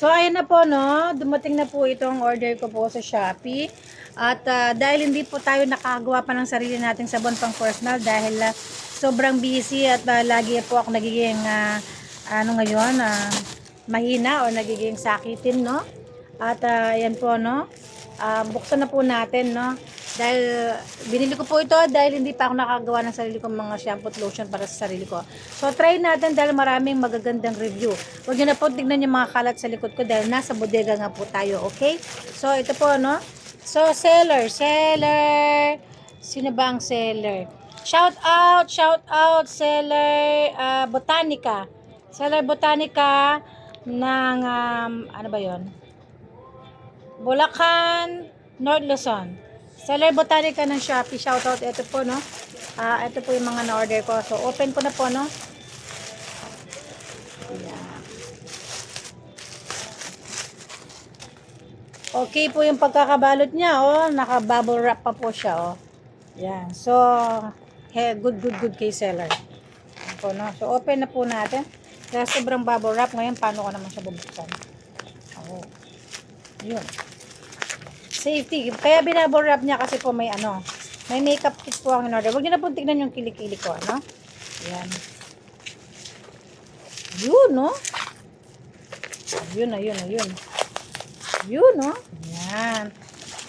So, ayan na po, no? Dumating na po itong order ko po sa Shopee. At ah, dahil hindi po tayo nakagawa pa ng sarili nating sabon pang personal dahil ah, sobrang busy at ah, lagi po ako nagiging ah, ano ngayon, ah, mahina o nagiging sakitin, no? At ah, ayan po, no? Ah, buksan na po natin, no? Dahil binili ko po ito dahil hindi pa ako nakagawa ng sarili kong mga shampoo at lotion para sa sarili ko. So try natin dahil maraming magagandang review. Huwag niyo na po tignan yung mga kalat sa likod ko dahil nasa bodega nga po tayo, okay? So ito po, no? So seller, seller. Sino ba ang seller? Shout out, shout out seller ah, Botanica. Seller Botanica ng um, ano ba 'yon? Bulacan, North Luzon. Seller Botanica ng Shopee. Shoutout. Ito po, no? Ah, ito po yung mga na-order ko. So, open ko na po, no? Ayan. Okay po yung pagkakabalot niya, oh. Naka-bubble wrap pa po siya, oh. Yan. So, he, good, good, good kay seller. Ayan po, no? So, open na po natin. Kaya sobrang bubble wrap. Ngayon, paano ko naman siya bubuksan? Oh. Yun safety. Kaya binabore wrap niya kasi po may ano, may makeup kit po ang in-order. Huwag niyo na po tignan yung kilikili ko, ano? Yan. Yun, no? Yun na, yun na, yun. No? Yan.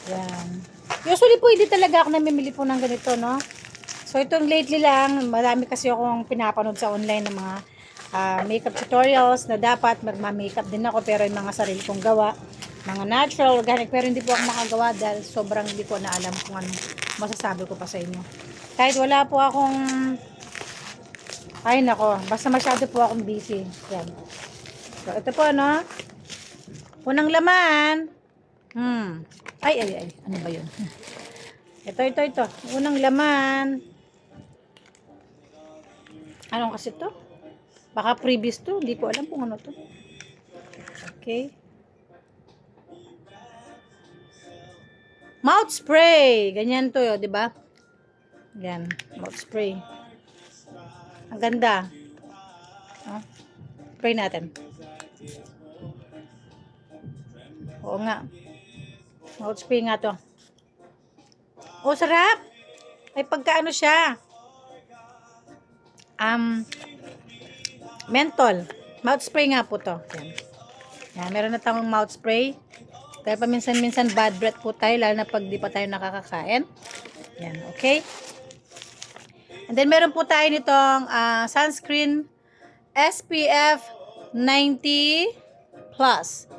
Yan. Usually po, hindi talaga ako namimili po ng ganito, no? So, itong lately lang, marami kasi akong pinapanood sa online ng mga ah, makeup tutorials na dapat magma-makeup din ako pero yung mga sarili kong gawa mga natural, organic, pero hindi po ako makagawa dahil sobrang hindi ko na alam kung ano masasabi ko pa sa inyo. Kahit wala po akong ay nako, basta masyado po akong busy. Yan. So, ito po, no? Unang laman. Hmm. Ay, ay, ay. Ano ba yun? Ito, ito, ito. Unang laman. Anong kasi to? Baka previous to. Hindi ko alam kung ano to. Okay. Mouth spray. Ganyan to, di ba? Yan, mouth spray. Ang ganda. Oh, spray natin. Oo nga. Mouth spray nga to. Oh, sarap. Ay, pagkaano siya. Um, mentol. Mouth spray nga po to. Yan. Yan, meron na tayong mouth spray. Dahil paminsan-minsan bad breath po tayo, lalo na pag di pa tayo nakakakain. Yan, okay? And then meron po tayo nitong ah, sunscreen SPF 90 plus.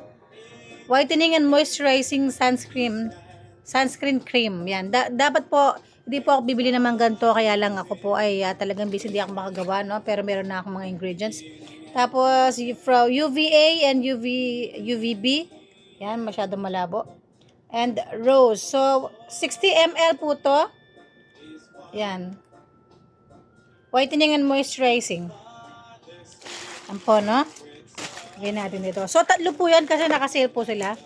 Whitening and moisturizing sunscreen sunscreen cream. Yan. Da- dapat po hindi po ako bibili naman ganito kaya lang ako po ay ah, talagang busy hindi ako makagawa no pero meron na akong mga ingredients. Tapos from UVA and UV UVB yan, masyadong malabo. And rose. So, 60 ml po to. Yan. Whitening and moisturizing. Yan po, no? Lagyan natin dito. So, tatlo po yan kasi nakasale po sila.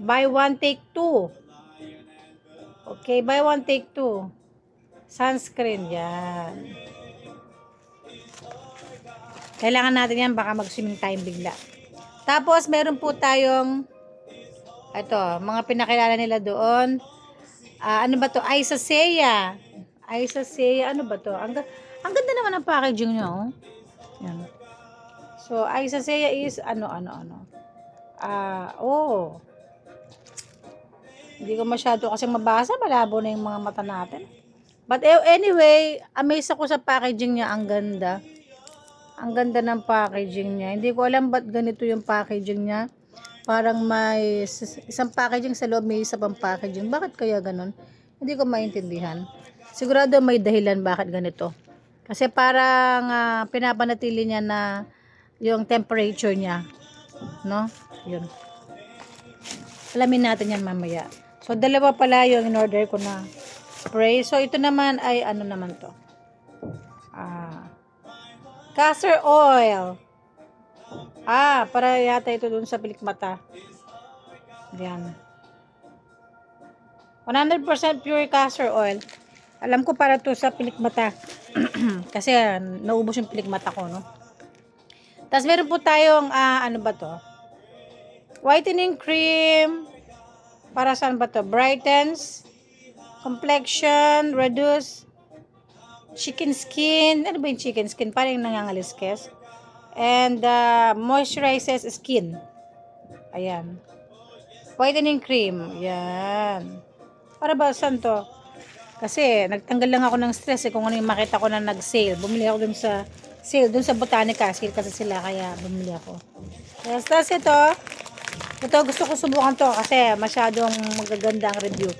Buy one, take two. Okay, buy one, take two. Sunscreen, yan. Kailangan natin yan, baka mag-swimming time bigla. Tapos, meron po tayong ito, mga pinakilala nila doon. Ah, ano ba to? Isasea. Isasea, ano ba to? Ang, ang ganda naman ng packaging nyo. oh. Yan. So, Isasea is ano, ano, ano. Ah, oh. Hindi ko masyado kasi mabasa. Malabo na yung mga mata natin. But eh, anyway, amazed ako sa packaging niya. Ang ganda. Ang ganda ng packaging niya. Hindi ko alam ba't ganito yung packaging niya parang may isang packaging sa loob, may isa pang packaging. Bakit kaya ganun? Hindi ko maintindihan. Sigurado may dahilan bakit ganito. Kasi parang ah, pinapanatili niya na yung temperature niya. No? Yun. Alamin natin yan mamaya. So, dalawa pala yung in-order ko na spray. So, ito naman ay ano naman to? Ah, castor oil. Ah, para yata ito dun sa pilikmata. Yan. 100% pure castor oil. Alam ko para to sa pilikmata. Kasi ah, naubos yung pilikmata ko, no? Tapos meron po tayong, ah, ano ba to? whitening cream. Para saan ba to? Brightens. Complexion. Reduce. Chicken skin. Ano ba yung chicken skin? Parang nangangaliskes. And uh, moisturizes skin. Ayan. Whitening cream. Yan. Para ba saan to? Kasi nagtanggal lang ako ng stress eh kung ano yung makita ko na nag-sale. Bumili ako dun sa sale, dun sa Botanica. Sale kasi sila kaya bumili ako. Yes, tapos ito, ito gusto ko subukan to kasi masyadong magaganda ang review.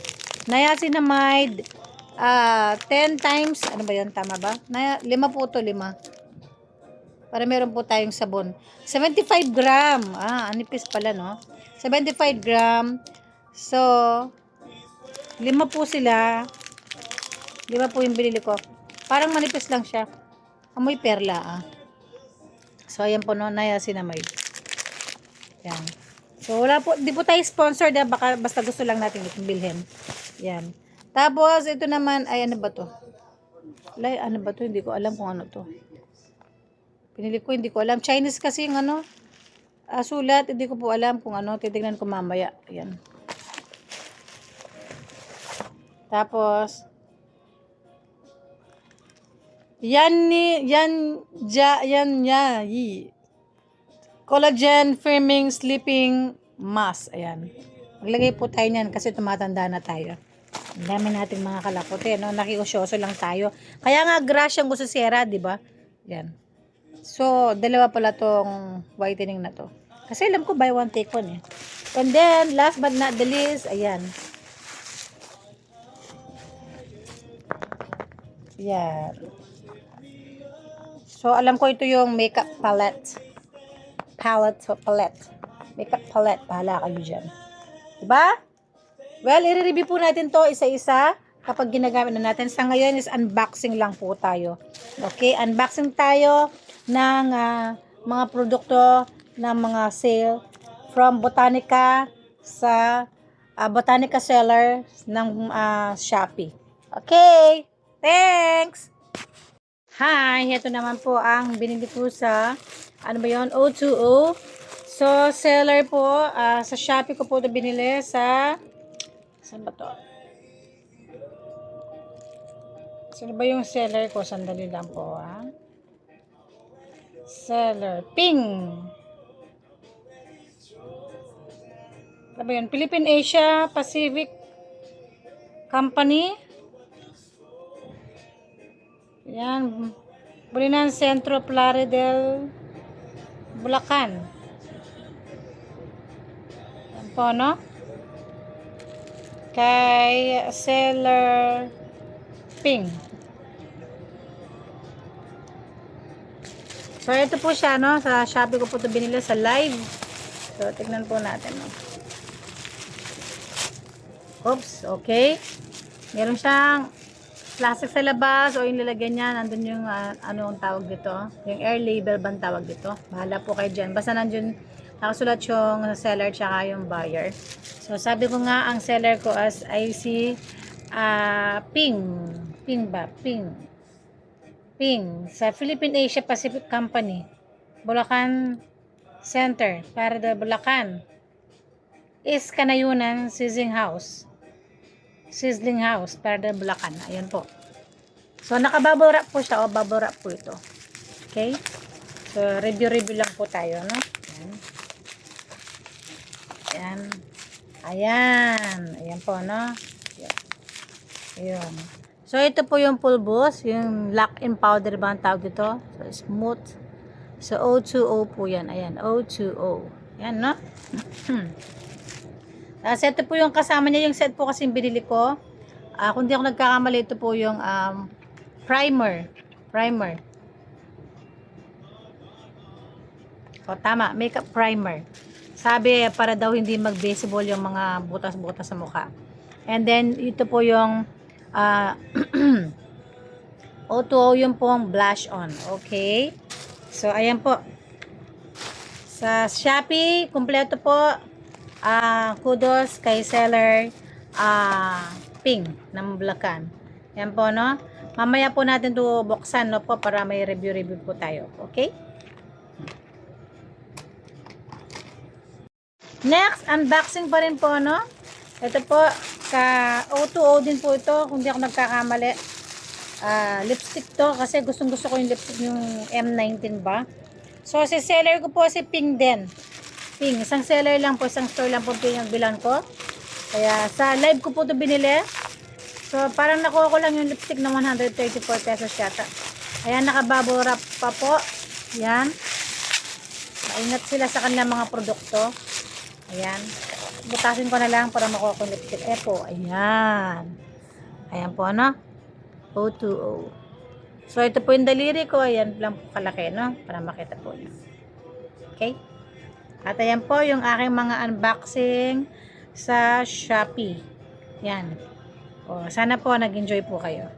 Niacinamide, ah 10 times, ano ba yun, tama ba? Naya, lima po to, lima. Para meron po tayong sabon. 75 gram. Ah, anipis pala, no? 75 gram. So, lima po sila. Lima po yung binili ko. Parang manipis lang siya. Amoy perla, ah. So, ayan po, no? Niacinamide. Yan. So, wala po, di po tayo sponsored, ah. Baka, basta gusto lang natin itong bilhin. Yan. Tapos, ito naman, ay, ano ba to? Lay, ano ba to? Hindi ko alam kung ano to. Pinili ko, hindi ko alam. Chinese kasi yung ano, ah, sulat, hindi ko po alam kung ano. Titignan ko mamaya. Ayan. Tapos, yan ni, yan, ja, yan, ya, yi. Collagen Firming Sleeping Mask. Ayan. Maglagay po tayo niyan kasi tumatanda na tayo. Ang dami nating mga kalakote, no? Nakiusyoso lang tayo. Kaya nga, grass yung gusto sira, di ba? Yan. So, dalawa pala tong whitening na to. Kasi alam ko buy one take one eh. And then, last but not the least, ayan. Yan. So, alam ko ito yung makeup palette. Palette o palette. Makeup palette. Bahala kayo dyan. Diba? Well, i-review po natin to isa-isa kapag ginagamit na natin. Sa ngayon is unboxing lang po tayo. Okay? Unboxing tayo ng ah, mga produkto ng mga sale from Botanica sa ah, Botanica seller ng ah, Shopee. Okay? Thanks! Hi! Ito naman po ang binili ko sa ano ba yun? O2O. So, seller po. ah, sa Shopee ko po ito binili sa saan ba to? Sino ba yung seller ko? Sandali lang po ah. Seller. Ping! Ano yun? Philippine Asia Pacific Company. Yan. Bulinan Centro Plaridel, Bulacan. Yan po, no? Kay Seller Ping. So, ito po siya, no? Sa Shopee ko po ito binili sa live. So, tignan po natin, no? Oops, okay. Meron siyang plastic sa labas o yung lalagyan niya, nandun yung ah, ano ang tawag dito. Yung air label bang tawag dito. Bahala po kayo dyan. Basta nandun nakasulat yung seller tsaka yung buyer. So sabi ko nga ang seller ko as ay si ah, Ping. Ping ba? Ping. Ping. Sa Philippine Asia Pacific Company. Bulacan Center. Para the Bulacan. Is Kanayunan Sizzling House. Sizzling House, Perda Bulacan. Ayan po. So, naka-bubble wrap po siya. O, bubble wrap po ito. Okay? So, review-review lang po tayo, no? Ayan. Ayan. Ayan. Ayan po, no? Ayan. Ayan. So, ito po yung pulbos. Yung lock-in powder ba ang tawag dito? So, smooth. So, O2O po yan. Ayan. O2O. Ayan, no? Tapos ito po yung kasama niya, yung set po kasi binili ko. Ah, kung di ako nagkakamali, ito po yung um, primer. Primer. O, tama. Makeup primer. Sabi, para daw hindi mag-visible yung mga butas-butas sa mukha. And then, ito po yung ah, O2O yung pong blush on. Okay? So, ayan po. Sa Shopee, kumpleto po. Ah, kudos kay seller ah Ping ng Bulacan. Yan po, no? Mamaya po natin to buksan, no po, para may review-review po tayo. Okay? Next, unboxing pa rin po, no? Ito po, ka O2O din po ito, kung di ako nagkakamali. Ah, lipstick to, kasi gustong gusto ko yung lipstick yung M19 ba. So, si seller ko po si Ping din. Ping, isang seller lang po, isang store lang po yung bilan ko. Kaya, sa live ko po ito binili. So, parang nakuha ko lang yung lipstick na 134 pesos yata. Ayan, nakabubble wrap pa po. Yan. Maingat sila sa kanilang mga produkto. Ayan. Butasin ko na lang para lipstick. Eh po, ayan. Ayan po, ano? O2O. So, ito po yung daliri ko. Ayan lang po kalaki, no? Para makita po niyo. Okay? At ayan po yung aking mga unboxing sa Shopee. Yan. O, sana po nag-enjoy po kayo.